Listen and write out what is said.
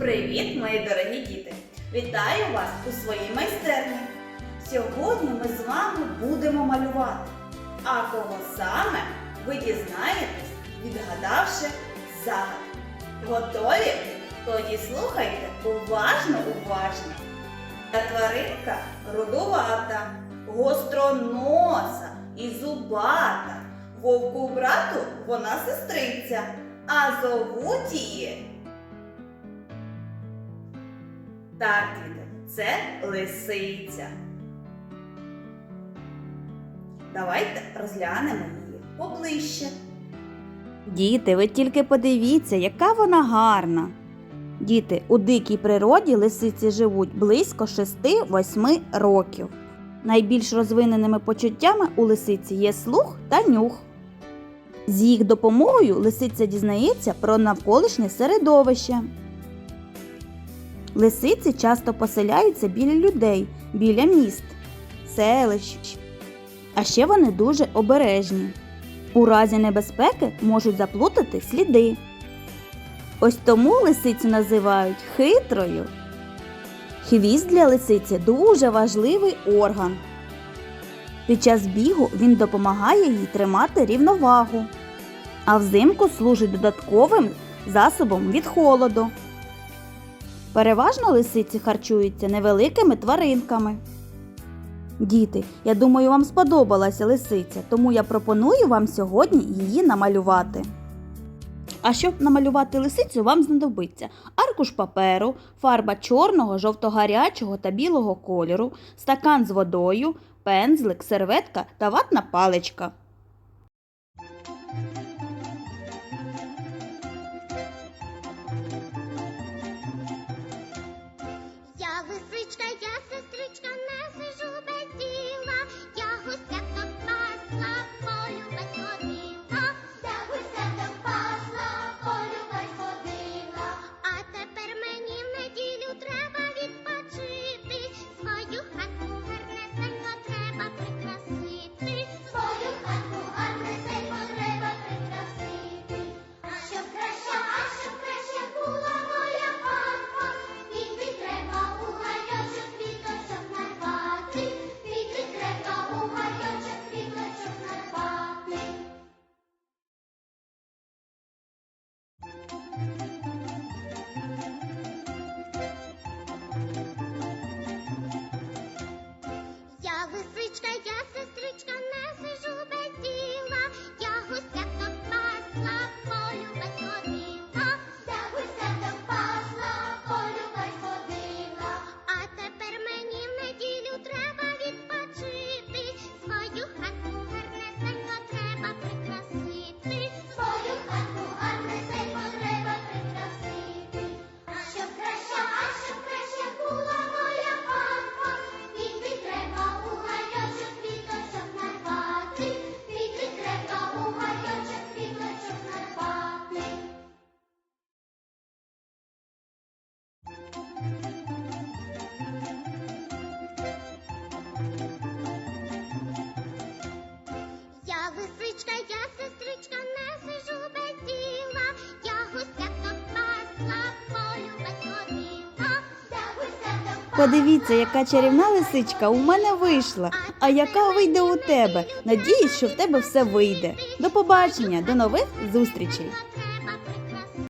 Привіт, мої дорогі діти! Вітаю вас у своїй майстерні. Сьогодні ми з вами будемо малювати. А кого саме ви дізнаєтесь, відгадавши загадку. Готові? Тоді слухайте уважно, уважно. Та тваринка рудувата, гостроноса і зубата. Вовку брату вона сестриця, а зовуть її так, діти, це лисиця. Давайте розглянемо її поближче. Діти, ви тільки подивіться, яка вона гарна. Діти, у дикій природі лисиці живуть близько 6-8 років. Найбільш розвиненими почуттями у лисиці є слух та нюх. З їх допомогою лисиця дізнається про навколишнє середовище. Лисиці часто поселяються біля людей, біля міст, селищ. А ще вони дуже обережні. У разі небезпеки можуть заплутати сліди. Ось тому лисицю називають хитрою. Хвіст для лисиці дуже важливий орган. Під час бігу він допомагає їй тримати рівновагу, а взимку служить додатковим засобом від холоду. Переважно лисиці харчуються невеликими тваринками. Діти, я думаю, вам сподобалася лисиця, тому я пропоную вам сьогодні її намалювати. А щоб намалювати лисицю, вам знадобиться аркуш паперу, фарба чорного, жовто-гарячого та білого кольору, стакан з водою, пензлик, серветка та ватна паличка. Подивіться, яка чарівна лисичка у мене вийшла, а яка вийде у тебе. Надіюсь, що в тебе все вийде. До побачення, до нових зустрічей!